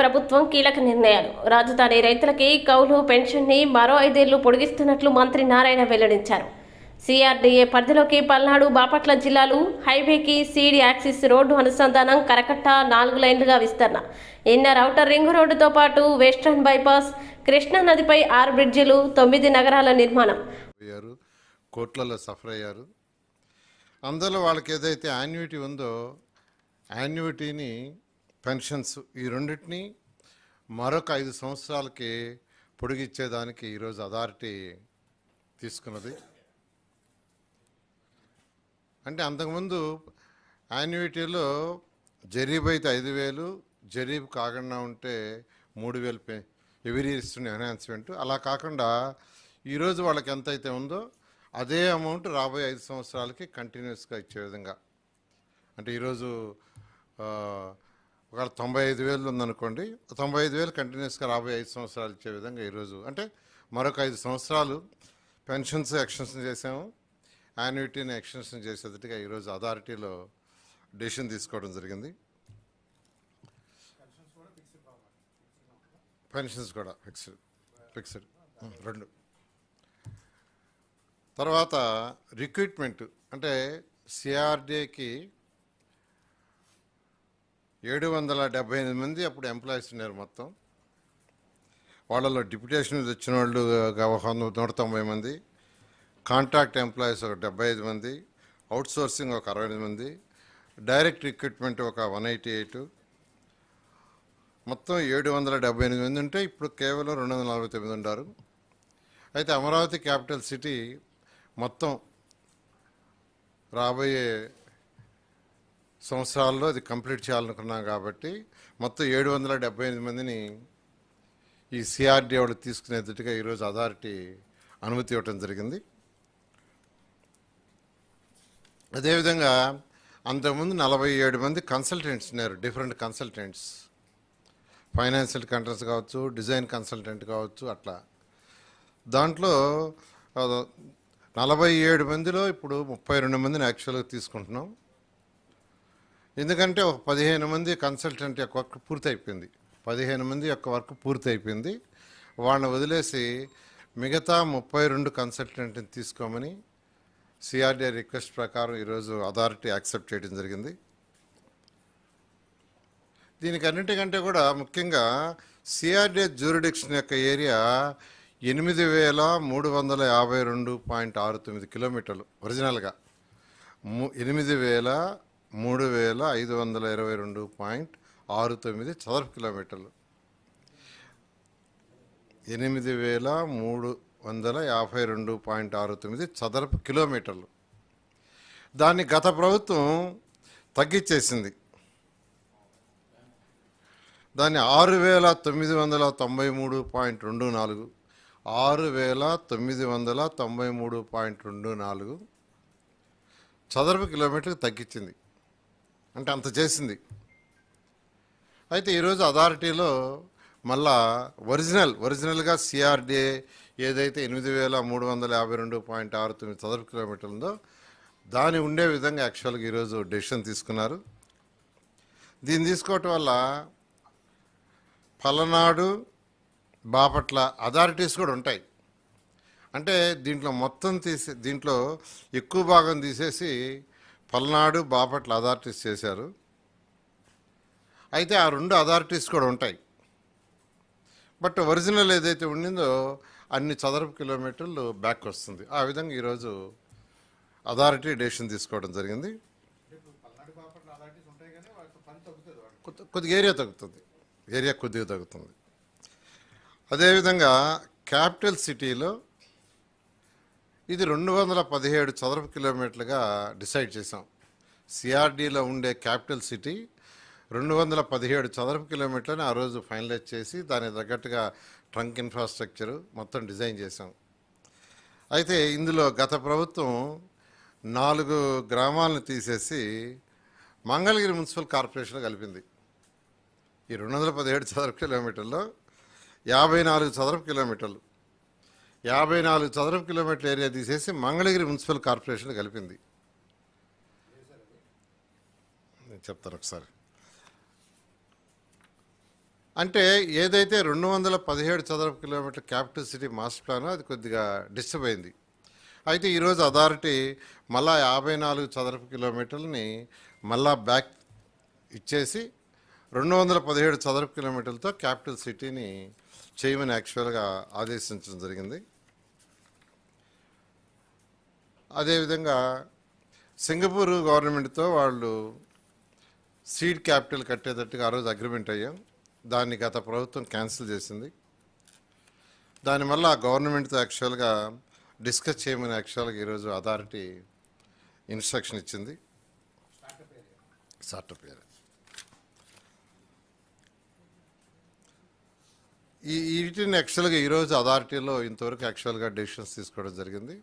ప్రభుత్వం కీలక నిర్ణయాలు. రాజధాని రైతులకి కౌలు పెన్షన్ని మరో ఐదేళ్ళు పొడిగిస్తున్నట్లు మంత్రి నారాయణ వెల్లడించారు. సిఆర్డీఏ పరిధిలోకి పల్నాడు బాపట్ల జిల్లాలు హైవేకి సీడ్ యాక్సిస్ రోడ్డు అనుసంధానం కరకట్ట నాలుగు లైన్లుగా విస్తరణ. ఇన్నర్ రౌటర్ రింగ్ రోడ్డుతో పాటు వెస్ట్రన్ బైపాస్ కృష్ణా నదిపై ఆరు బ్రిడ్జిలు తొమ్మిది నగరాల నిర్మాణం. కోట్లలో సఫర్ అయ్యారు. అందులో వాళ్ళకి ఏదైతే యాన్యుటీ ఉందో యాన్యుటీని పెన్షన్స్ ఈ రెండింటినీ మరొక ఐదు సంవత్సరాలకి పొడిగిచ్చేదానికి ఈరోజు అథారిటీ తీసుకున్నది. అంటే అంతకుముందు యాన్యుటీలో జరీబ్ అయితే ఐదు వేలు జరీబ్ కాకుండా ఉంటే మూడు వేలు పే ఎవరీ ఇస్తున్న ఎన్హాన్స్మెంట్. అలా కాకుండా ఈరోజు వాళ్ళకి ఎంత అయితే ఉందో అదే అమౌంట్ రాబోయే ఐదు సంవత్సరాలకి కంటిన్యూస్గా ఇచ్చే విధంగా. అంటే ఈరోజు ఒకవేళ తొంభై ఐదు వేలు ఉందనుకోండి తొంభై ఐదు వేలు కంటిన్యూస్గా రాబోయే ఐదు సంవత్సరాలు ఇచ్చే విధంగా ఈరోజు అంటే మరొక ఐదు సంవత్సరాలు పెన్షన్స్ ఎక్స్టెన్షన్ చేసాము యాన్యుటీని ఎక్స్టెన్షన్ చేసేటట్టుగా ఈరోజు అథారిటీలో డెసిషన్ తీసుకోవడం జరిగింది. పెన్షన్స్ కూడా ఫిక్స్డ్ ఫిక్స్డ్ రెండు. తర్వాత రిక్రూట్మెంట్ అంటే సిఆర్డీకి ఏడు వందల డెబ్బై ఎనిమిది మంది అప్పుడు ఎంప్లాయీస్ ఉన్నారు మొత్తం. వాళ్ళలో డిప్యుటేషన్ తెచ్చిన వచ్చిన వాళ్ళు నూట తొంభై మంది. కాంట్రాక్ట్ ఎంప్లాయీస్ ఒక డెబ్బై ఐదు మంది. అవుట్సోర్సింగ్ ఒక అరవై ఎనిమిది మంది. డైరెక్ట్ రిక్రూట్మెంట్ ఒక వన్ ఎయిటీ ఎయిట్. మొత్తం ఏడు వందల డెబ్బై ఎనిమిది మంది ఉంటే ఇప్పుడు కేవలం రెండు వందల నలభై తొమ్మిది ఉన్నారు. అయితే అమరావతి క్యాపిటల్ సిటీ మొత్తం రాబోయే సంవత్సరాల్లో అది కంప్లీట్ చేయాలనుకున్నాం కాబట్టి మొత్తం ఏడు వందల డెబ్బై ఎనిమిది మందిని ఈ సిఆర్డీ వాళ్ళు తీసుకునేటట్టుగా ఈరోజు అథారిటీ అనుమతి ఇవ్వటం జరిగింది. అదేవిధంగా అంతకుముందు నలభై ఏడు మంది కన్సల్టెంట్స్ ఉన్నారు డిఫరెంట్ కన్సల్టెంట్స్. ఫైనాన్షియల్ కంట్రెన్స్ కావచ్చు డిజైన్ కన్సల్టెంట్ కావచ్చు అట్లా. దాంట్లో నలభై ఏడు మందిలో ఇప్పుడు ముప్పై రెండు మందిని యాక్చువల్గా తీసుకుంటున్నాం. ఎందుకంటే ఒక పదిహేను మంది కన్సల్టెంట్ యొక్క వర్క్ పూర్తి అయిపోయింది పదిహేను మంది యొక్క వర్క్ పూర్తి అయిపోయింది వాళ్ళని వదిలేసి మిగతా ముప్పై రెండు కన్సల్టెంట్ని తీసుకోమని సిఆర్డీఐ రిక్వెస్ట్ ప్రకారం ఈరోజు అథారిటీ యాక్సెప్ట్ చేయడం జరిగింది. దీనికి అన్నిటికంటే కూడా ముఖ్యంగా సిఆర్డీఏ జ్యూరిడిక్షన్ యొక్క ఏరియా ఎనిమిది వేల మూడు వందల యాభై రెండు పాయింట్ ఆరు తొమ్మిది కిలోమీటర్లు ఒరిజినల్గా ము- ఎనిమిది వేల మూడు వేల ఐదు వందల ఇరవై రెండు పాయింట్ ఆరు తొమ్మిది చదరపు కిలోమీటర్లు. ఎనిమిది వేల మూడు వందల యాభై రెండు పాయింట్ ఆరు తొమ్మిది చదరపు కిలోమీటర్లు. దాన్ని గత ప్రభుత్వం తగ్గించేసింది దాన్ని ఆరు వేల తొమ్మిది వందల తొంభై మూడు పాయింట్ రెండు నాలుగు ఆరు వేల తొమ్మిది వందల తొంభై మూడు పాయింట్ రెండు నాలుగు చదరపు కిలోమీటర్కి తగ్గించింది అంటే అంత చేసింది. అయితే ఈరోజు అథారిటీలో మళ్ళా ఒరిజినల్ ఒరిజినల్గా సిఆర్డీఏ ఏదైతే ఎనిమిది వేల మూడు వందల యాభై రెండు పాయింట్ ఆరు తొమ్మిది చదరపు కిలోమీటర్లు ఉందో దాని ఉండే విధంగా యాక్చువల్గా ఈరోజు డెసిషన్ తీసుకున్నారు. దీన్ని తీసుకోవటం వల్ల పలనాడు బాపట్ల అథారిటీస్ కూడా ఉంటాయి. అంటే దీంట్లో మొత్తం తీసే దీంట్లో ఎక్కువ భాగం తీసేసి పల్నాడు బాపట్ల అథారిటీస్ చేశారు. అయితే ఆ రెండు అథారిటీస్ కూడా ఉంటాయి. బట్ ఒరిజినల్ ఏదైతే ఉండిందో అన్ని చదరపు కిలోమీటర్లు బ్యాక్ వస్తుంది. ఆ విధంగా ఈరోజు అథారిటీ డెసిషన్ తీసుకోవడం జరిగింది. కొద్దిగా ఏరియా తగ్గుతుంది. ఏరియా కొద్దిగా తగ్గుతుంది. అదేవిధంగా క్యాపిటల్ సిటీలో ఇది రెండు వందల పదిహేడు చదరపు కిలోమీటర్లుగా డిసైడ్ చేసాం సిఆర్డీలో ఉండే క్యాపిటల్ సిటీ రెండు వందల పదిహేడు చదరపు కిలోమీటర్ని ఆ రోజు ఫైనలైజ్ చేసి దానికి తగ్గట్టుగా ట్రంక్ ఇన్ఫ్రాస్ట్రక్చర్ మొత్తం డిజైన్ చేసాం అయితే ఇందులో గత ప్రభుత్వం నాలుగు గ్రామాలను తీసేసి మంగళగిరి మున్సిపల్ కార్పొరేషన్ కలిపింది. ఈ రెండు వందల పదిహేడు చదరపు కిలోమీటర్లో యాభై నాలుగు చదరపు కిలోమీటర్లు. యాభై నాలుగు చదరపు కిలోమీటర్ల ఏరియా తీసేసి మంగళగిరి మున్సిపల్ కార్పొరేషన్ కలిపింది. నేను చెప్తాను ఒకసారి. అంటే ఏదైతే రెండు వందల పదిహేడు చదరపు kilometre capital city master plan అది కొద్దిగా డిస్టర్బ్ అయింది. అయితే ఈరోజు అథారిటీ మళ్ళా యాభై నాలుగు చదరపు కిలోమీటర్లని మళ్ళా బ్యాక్ ఇచ్చేసి రెండు వందల పదిహేడు చదరపు కిలోమీటర్లతో క్యాపిటల్ సిటీని చేయమని యాక్చువల్గా ఆదేశించడం జరిగింది. అదేవిధంగా సింగపూర్ గవర్నమెంట్తో వాళ్ళు సీడ్ క్యాపిటల్ కట్టేటట్టుగా ఆ రోజు అగ్రిమెంట్ అయ్యాం. దాన్ని గత ప్రభుత్వం క్యాన్సిల్ చేసింది. దానివల్ల ఆ గవర్నమెంట్తో యాక్చువల్గా డిస్కస్ చేయమని యాక్చువల్గా ఈరోజు అథారిటీ ఇన్స్ట్రక్షన్ ఇచ్చింది. Startup area. ఈ వీటిని యాక్చువల్గా ఈరోజు అథారిటీలో ఇంతవరకు యాక్చువల్గా డెసిషన్స్ తీసుకోవడం జరిగింది.